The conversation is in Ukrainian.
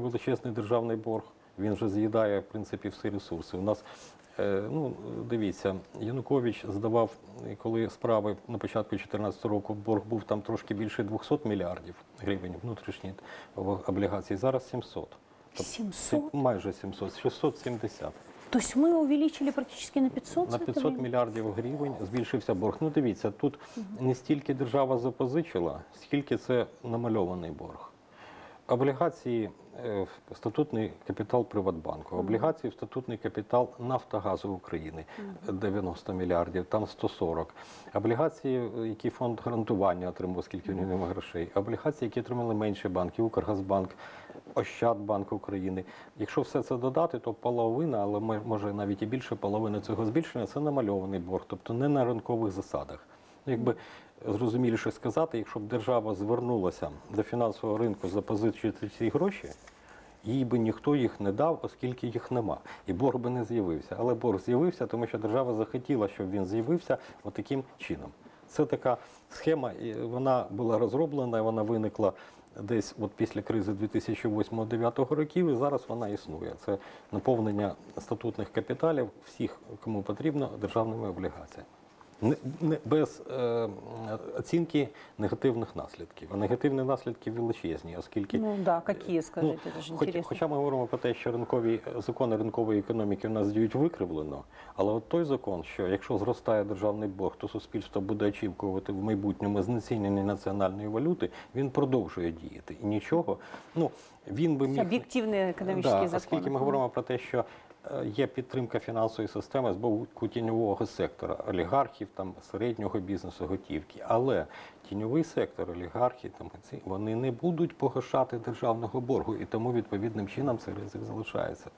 по-друге, величезний державний борг. Він вже з'їдає в принципі всі ресурси. У нас е, ну дивіться, Янукович здавав, коли справи на початку 2014 року борг був там трошки більше 200 мільярдів гривень внутрішні в облігації. Зараз 700. Тобто 700? майже 700, 670. То есть мы увеличили практически на 500 На 500 время? мільярдів гривень збільшився борг. Ну дивіться, тут не стільки держава запозичила, скільки це намальований борг. Облігації е, в статутний капітал Приватбанку, облігації в статутний капітал Нафтогазу України 90 мільярдів, там 140. Облігації, е, які фонд гарантування отримав, скільки в нього немає грошей. Облігації, які отримали менші банки, Укргазбанк, Ощадбанк України. Якщо все це додати, то половина, але мо- може навіть і більше половини цього збільшення це намальований борг, тобто не на ринкових засадах. Ну, Якби зрозуміліше сказати, якщо б держава звернулася до фінансового ринку запозичити ці гроші, їй би ніхто їх не дав, оскільки їх нема. І борг би не з'явився. Але борг з'явився, тому що держава захотіла, щоб він з'явився отаким чином. Це така схема, і вона була розроблена, вона виникла десь от після кризи 2008-2009 років, і зараз вона існує. Це наповнення статутних капіталів всіх, кому потрібно, державними облігаціями. Не, не, без е, оцінки негативних наслідків. А негативні наслідки величезні, оскільки Ну да, какие, скажите, это же хоч, интересно. хоча ми говоримо про те, що ринкові закони ринкової економіки в нас діють викривлено, але от той закон, що якщо зростає державний борг, то суспільство буде очікувати в майбутньому знецінення національної валюти, він продовжує діяти. І нічого, ну він би міг Объективные экономические да, законы. оскільки ми говоримо про те, що е, є підтримка фінансової системи з боку тіньового сектора, олігархів, там середнього бізнесу, готівки. Але тіньовий сектор, олігархи, там вони не будуть погашати державного боргу, і тому відповідним чином цей ризик залишається.